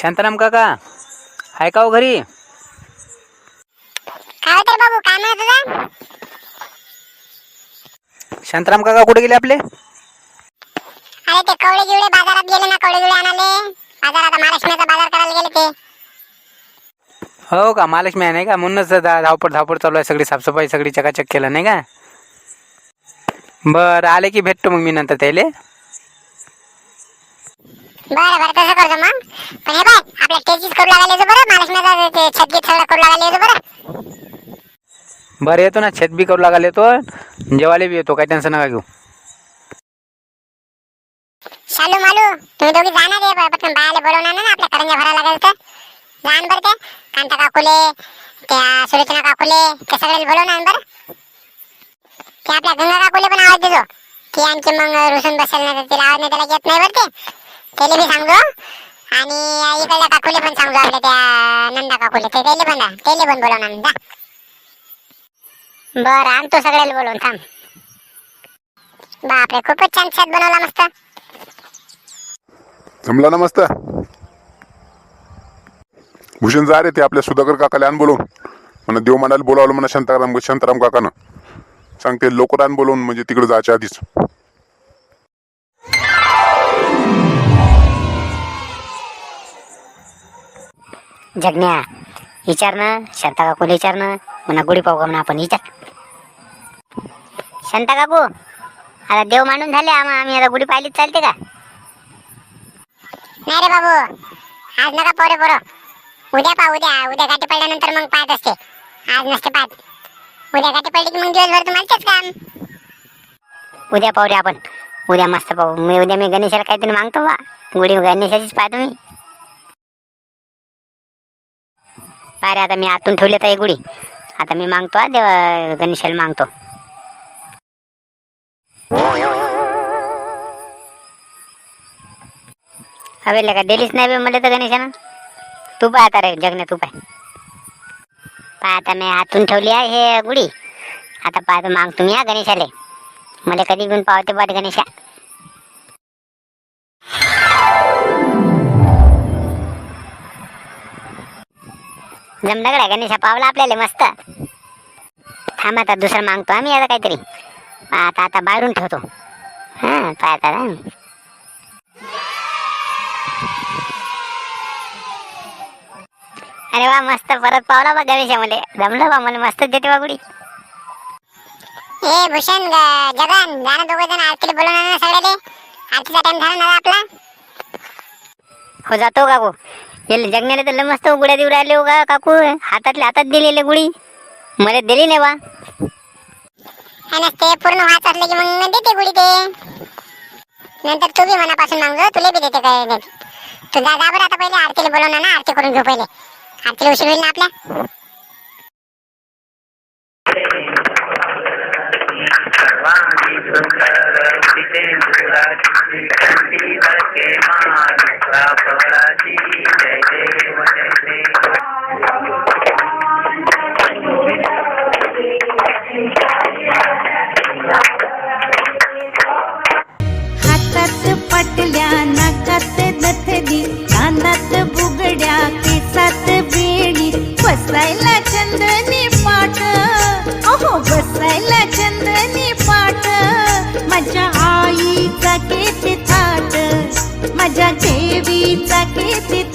शांताराम काका आहे का हो घरी? काय होतं रे बाबू काय म्हणत होता? शांताराम काका कुठे गेले आपले? अरे ते कवळे गिवळे बाजारात गेले ना कवळे गिवळे आणाले बाजारात महालक्ष्मीचा बाजार करायला गेले ते. हो का महालक्ष्मी आहे नाही का? म्हणूनच धा- धावपळ धावपळ चालू आहे सगळी साफसफाई सगळी चकाचक केलं नाही का? बरं आले की भेटतो मग मी नंतर त्याले. बरं बरं तसं करतो मग. पण हे बाय आपल्या स्टेजीस करू लागायला येतो बरं महालक्ष्मीचा ते छत गीत सगळं करू लागायला येतो बरं. बरं येतो ना छत बी करू लागायला येतो जेवायला बी येतो काही टेन्शन नका घेऊ. शालू मालू तुम्ही दोघी जाणार आहे पटकन बायाला बोलवणार ना आपल्या करंजा भरायला लागेल तर. जाण बरं ते कांता काकुले त्या सुलोचना काकुले ते सगळे बोलवणार बरं. ते आपल्या गंगा काकुले पण आवाज देतो. ती आणखी मग रुसून बसेल तर तिला आवाज नाही त्याला येत नाही बरं ते. त्याला बी सांगतो आणि इकडल्या काकुले पण सांगतो आपल्या त्या नंदा काकुले. ते त्याला पण त्याला पण बोलवणार जा बरं आणतो सगळ्याला बोलवून. थांब. बापरे खूपच छान छान बनवला मस्त. जमला ना मस्त? भूषण जा रे ते आपल्या सुधाकर काकाला आण बोलवून. म्हणा देव म्हणाला बोलावलं म्हणा शांताराम शांताराम काकानं. सांगते लवकर आण बोलवून म्हणजे तिकडे जायच्या आधीच. जगण्या विचार ना शांता काकूला विचार ना म्हणा गुढी पाहू का म्हणा आपण विचार. शांता काकू आता देव मांडून झाले आम्हा आम्ही आता गुढी पाहिलीच चालते का? नाही रे बाबू आज नका पोरे पोरं. उद्या पा उद्या. उद्या गाठी पडल्यानंतर मग पाहत असते. आज नसते पाहत. उद्या गाठी पडली की मग दिवसभर तुम्हाला तेच काम. उद्या पाहू रे आपण. उद्या मस्त पाहू. मी उद्या मी गणेशाला काहीतरी मागतो बा. गुढी गणेशाचीच पाहतो मी अरे आता मी आतून ठेवली तर गुढी. आता मी मागतो देव देवा गणेशाला मागतो. हवे का? दिलीच नाही बे मला तर गणेशानं. तू पाय आता रे जगने तू पाय. पाय आता मी हातून ठेवली आहे हे गुढी. आता पाहतो मागतो मी या गणेशाले. मला कधी घेऊन पावते पाठ गणेशा. जमदगडा गणेशा पावला आपल्याला मस्त. थांब आता दुसरं मागतो आम्ही आता काहीतरी. आता आता बाहेरून ठेवतो. हा पाय आता. अरे वा मस्त परत पावला बा गणेशा मला जमलं बा मला मस्त देते बा गुडी ए भूषण ग- जगन जाणं दोघं जण आरतीला बोलवणार ना सगळ्याले. आरतीचा टाइम झाला ना आपला. हो जातो काकू याला जगण्याला तर मस्त गुड्या देऊ राहिले हो का काकू. हातातल्या हातात दिलेले गुढी. मला दिली नाही बा. आणि ते पूर्ण असलं की मग देते गुढी ते. नंतर तू बी मनापासून मागतो तुला बी देते काय देते. तू जा जा बरं आता पहिले आरतीला बोलवणार ना आरती करून घेऊ पहिले. आरतीला उशीर होईल ना आपल्या? सर्वांगी सुंदर देवी चकित